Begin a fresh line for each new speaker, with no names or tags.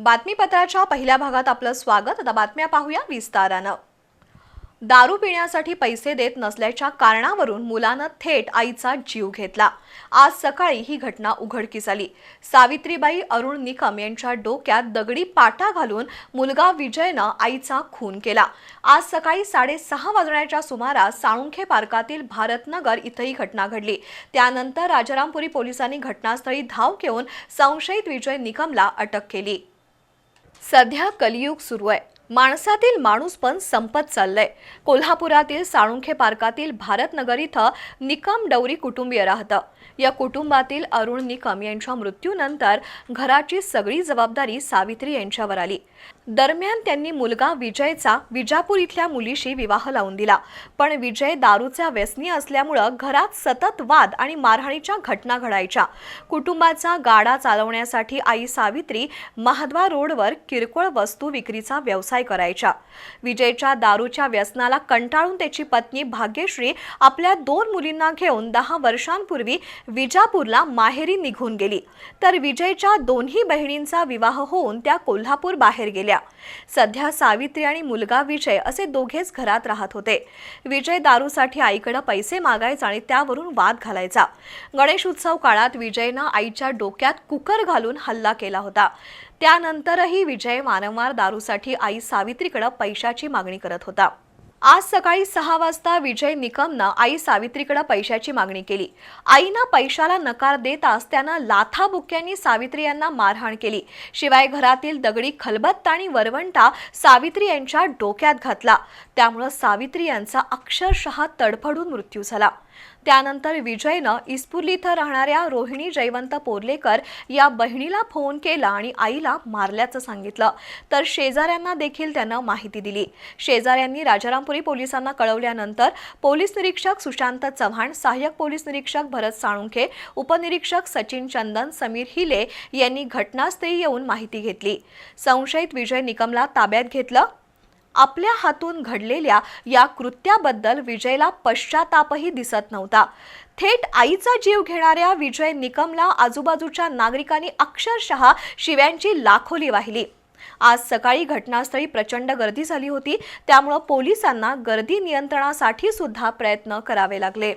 बातमीपत्राच्या पहिल्या भागात आपलं स्वागत. आता बातम्या पाहूया विस्तारानं. दारू पिण्यासाठी पैसे देत नसल्याच्या कारणावरून मुलानं थेट आईचा जीव घेतला. आज सकाळी ही घटना उघडकीस आली. सावित्रीबाई अरुण निकम यांच्या डोक्यात दगडी पाटा घालून मुलगा विजयनं आईचा खून केला. आज सकाळी साडेसहा वाजण्याच्या सुमारास साळुंखे पार्कातील भारतनगर इथं ही घटना घडली. त्यानंतर राजारामपुरी पोलिसांनी घटनास्थळी धाव घेऊन संशयित विजय निकमला अटक केली. सध्या कलियुग सुरू आहे. माणसातील माणूस पण संपत चाललंय. कोल्हापुरातील साळुंखे पार्कातील भारतनगर इथं निकम डवरी कुटुंबीय राहतं. या कुटुंबातील अरुण निकम यांच्या मृत्यूनंतर घराची सगळी जबाबदारी सावित्री यांच्यावर आली. दरम्यान त्यांनी मुलगा विजयचा विजापूर इथल्या मुलीशी विवाह लावून दिला. पण विजय दारूचा व्यसनी असल्यामुळं घरात सतत वाद आणि मारहाणीच्या घटना घडायच्या. कुटुंबाचा गाडा चालवण्यासाठी आई सावित्री महाद्वा रोडवर किरकोळ वस्तू विक्रीचा व्यवसाय करायच्या. विजयच्या दारूच्या व्यसनाला कंटाळून त्याची पत्नी भाग्यश्री आपल्या दोन मुलींना घेऊन दहा वर्षांपूर्वी विजापूरला माहेरी निघून गेली. तर विजयच्या दोन्ही बहिणींचा विवाह होऊन त्या कोल्हापूर बाहेर गेल्या. सध्या सावित्री आणि मुलगा विजय असे दोघेच घरात राहत होते. विजय दारूसाठी आईकडे पैसे मागायचा आणि त्यावरून वाद घालायचा. गणेश उत्सव काळात विजयनं आईच्या डोक्यात कुकर घालून हल्ला केला होता. त्यानंतरही विजय वारंवार दारूसाठी आई सावित्रीकडे पैशाची मागणी करत होता. आज सकाळी सहा वाजता विजय निकमनं आई सावित्रीकडे पैशाची मागणी केली. आईनं पैशाला नकार देताच त्यानं लाथाबुक्यांनी सावित्री यांना मारहाण केली. शिवाय घरातील दगडी खलबत्ता आणि वरवंटा सावित्री यांच्या डोक्यात घातला. त्यामुळं सावित्री यांचा अक्षरशः तडफडून मृत्यू झाला. त्यानंतर विजयनं इस्पुर्ली इथं राहणाऱ्या रोहिणी जयवंत पोर्लेकर या बहिणीला फोन केला आणि आईला मारल्याचं सांगितलं. तर शेजाऱ्यांना देखील त्यानं माहिती दिली. शेजाऱ्यांनी राजारामपुरी पोलिसांना कळवल्यानंतर पोलीस निरीक्षक सुशांत चव्हाण सहाय्यक पोलीस निरीक्षक भरत साळुंखे उपनिरीक्षक सचिन चंदन समीर हिले यांनी घटनास्थळी येऊन माहिती घेतली. संशयित विजय निकमला ताब्यात घेतलं आपल्या हातून घडलेल्या या कृत्याबद्दल विजयला पश्चातापही दिसत नव्हता. थेट आईचा जीव घेणाऱ्या विजय निकमला आजूबाजूच्या नागरिकांनी अक्षरशः शिव्यांची लाखोली वाहिली. आज सकाळी घटनास्थळी प्रचंड गर्दी झाली होती त्यामुळं पोलिसांना गर्दी नियंत्रणासाठी सुद्धा प्रयत्न करावे लागले.